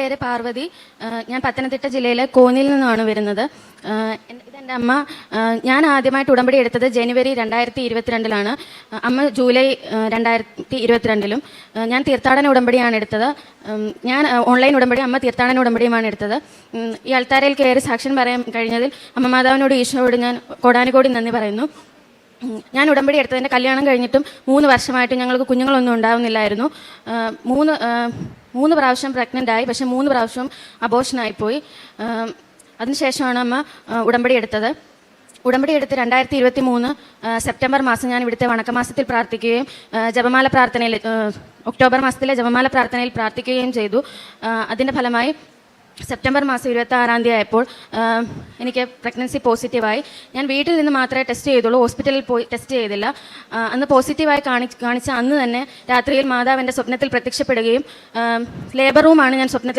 പേര് പാർവതി. ഞാൻ പത്തനംതിട്ട ജില്ലയിലെ കോന്നിയിൽ നിന്നാണ് വരുന്നത്. ഇതെന്റെ അമ്മ. ഞാൻ ആദ്യമായിട്ട് ഉടമ്പടി എടുത്തത് ജനുവരി രണ്ടായിരത്തി ഇരുപത്തിരണ്ടിലാണ് അമ്മ ജൂലൈ രണ്ടായിരത്തി ഇരുപത്തിരണ്ടിലും ഞാൻ തീർത്ഥാടന ഉടമ്പടിയാണ് എടുത്തത്. ഞാൻ ഓൺലൈൻ ഉടമ്പടി അമ്മ തീർത്ഥാടന ഉടമ്പടിയുമാണ് എടുത്തത്. ഈ അൾത്താരയിൽ കയറി സാക്ഷ്യം പറയാൻ കഴിഞ്ഞതിൽ അമ്മ മാതാവിനോട് ഈശോയോട് ഞാൻ കോടാനുകോടി നന്ദി പറയുന്നു. ഞാൻ ഉടമ്പടി എടുത്തതിന്റെ കല്യാണം കഴിഞ്ഞിട്ടും മൂന്ന് വർഷമായിട്ട് ഞങ്ങൾക്ക് കുഞ്ഞുങ്ങളൊന്നും ഉണ്ടാവുന്നില്ലായിരുന്നു. മൂന്ന് മൂന്ന് പ്രാവശ്യം പ്രഗ്നന്റ് ആയി പക്ഷേ മൂന്ന് പ്രാവശ്യം അബോഷനായിപ്പോയി അതിനുശേഷമാണ് അമ്മ ഉടമ്പടി എടുത്തത്. ഉടമ്പടി എടുത്ത് രണ്ടായിരത്തി ഇരുപത്തി മൂന്ന് സെപ്റ്റംബർ മാസം ഞാൻ ഇവിടുത്തെ വണക്കമാസത്തിൽ പ്രാർത്ഥിക്കുകയും ജപമാല പ്രാർത്ഥനയിൽ ഒക്ടോബർ മാസത്തിലെ ജപമാല പ്രാർത്ഥനയിൽ പ്രാർത്ഥിക്കുകയും ചെയ്തു. അതിന്റെ ഫലമായി സെപ്റ്റംബർ മാസം ഇരുപത്തി ആറാം തീയതി ആയപ്പോൾ എനിക്ക് പ്രഗ്നൻസി പോസിറ്റീവായി ഞാൻ വീട്ടിൽ നിന്ന് മാത്രമേ ടെസ്റ്റ് ചെയ്തുള്ളൂ ഹോസ്പിറ്റലിൽ പോയി ടെസ്റ്റ് ചെയ്തില്ല. അന്ന് പോസിറ്റീവായി കാണി കാണിച്ച അന്ന് തന്നെ രാത്രിയിൽ മാതാവ് എന്റെ സ്വപ്നത്തിൽ പ്രത്യക്ഷപ്പെടുകയും ലേബർ റൂമാണ് ഞാൻ സ്വപ്നത്തിൽ